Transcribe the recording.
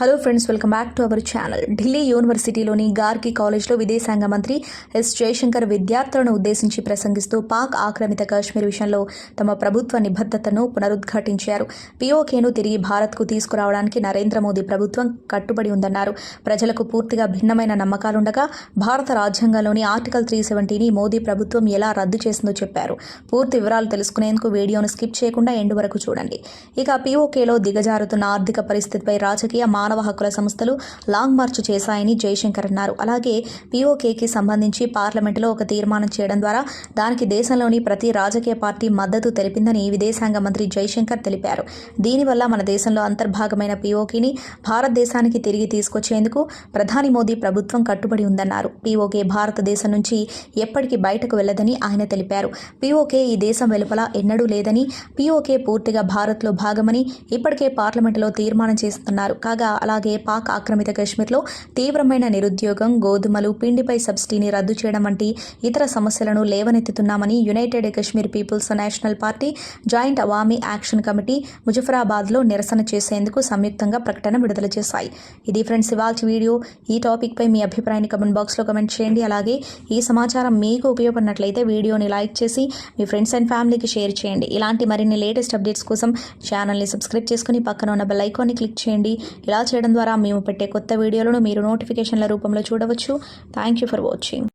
Hello friends welcome back to our channel Delhi యూనివర్సిటీలోని గార్కి కాలేజ్లో విదేశాంగ మంత్రి ఎస్ జయశంకర్ విద్యార్థులను ఉద్దేశించి ప్రసంగిస్తూ పాక్ ఆక్రమిత కాశ్మీర్ విషయంలో తమ ప్రభుత్వ నిబద్ధతను పునరుద్ఘాటించారు. పీఓకేను తిరిగి భారత్కు తీసుకురావడానికి నరేంద్ర మోదీ ప్రభుత్వం కట్టుబడి ఉందన్నారు. ప్రజలకు పూర్తిగా భిన్నమైన నమ్మకాలుండగా భారత రాజ్యాంగంలోని ఆర్టికల్ త్రీ సెవెంటీని మోదీ ప్రభుత్వం ఎలా రద్దు చేసిందో చెప్పారు. పూర్తి వివరాలు తెలుసుకునేందుకు వీడియోను స్కిప్ చేయకుండా ఎండు వరకు చూడండి. ఇక పీఓకేలో దిగజారుతున్న ఆర్థిక పరిస్థితిపై రాజకీయ మానవ హక్కుల సంస్థలు లాంగ్ మార్చ్ చేశాయని జయశంకర్ అన్నారు. అలాగే పీఓకేకి సంబంధించి పార్లమెంటులో ఒక తీర్మానం చేయడం ద్వారా దానికి దేశంలోని ప్రతి రాజకీయ పార్టీ మద్దతు తెలిపిందని విదేశాంగ మంత్రి జయశంకర్ తెలిపారు. దీనివల్ల మన దేశంలో అంతర్భాగమైన పీఓకేని భారతదేశానికి తిరిగి తీసుకొచ్చేందుకు ప్రధాని మోదీ ప్రభుత్వం కట్టుబడి ఉందన్నారు. పీఓకే భారతదేశం నుంచి ఎప్పటికీ బయటకు వెళ్ళదని ఆయన తెలిపారు. పీఓకే ఈ దేశం వెలుపల ఎన్నడూ లేదని పీఓకే పూర్తిగా భారత్లో భాగమని ఇప్పటికే పార్లమెంటులో తీర్మానం చేస్తున్నారు. కాగా అలాగే పాక్ ఆక్రమిత కాశ్మీర్లో తీవ్రమైన నిరుద్యోగం గోధుమలు పిండిపై సబ్సిడీని రద్దు చేయడం వంటి ఇతర సమస్యలను లేవనెత్తుతున్నామని United Kashmir People's National Party Joint Awami Action Committee ముజఫరాబాద్లో నిరసన చేసేందుకు సంయుక్తంగా ప్రకటన విడుదల చేశాయి. ఇది ఫ్రెండ్స్ ఇవాళ వీడియో. ఈ టాపిక్పై మీ అభిప్రాయాన్ని కమెంట్ బాక్స్లో కమెంట్ చేయండి. అలాగే ఈ సమాచారం మీకు ఉపయోగపడినట్లయితే వీడియోని లైక్ చేసి మీ ఫ్రెండ్స్ అండ్ ఫ్యామిలీకి షేర్ చేయండి. ఇలాంటి మరిన్ని లేటెస్ట్ అప్డేట్స్ కోసం ఛానల్ని సబ్స్క్రైబ్ చేసుకుని పక్కన ఉన్న బెల్ ఐకాన్ని క్లిక్ చేయండి. ఇలా చేయడం ద్వారా మేము పెట్టే కొత్త వీడియోలను మీరు నోటిఫికేషన్ల రూపంలో చూడవచ్చు. Thank you for watching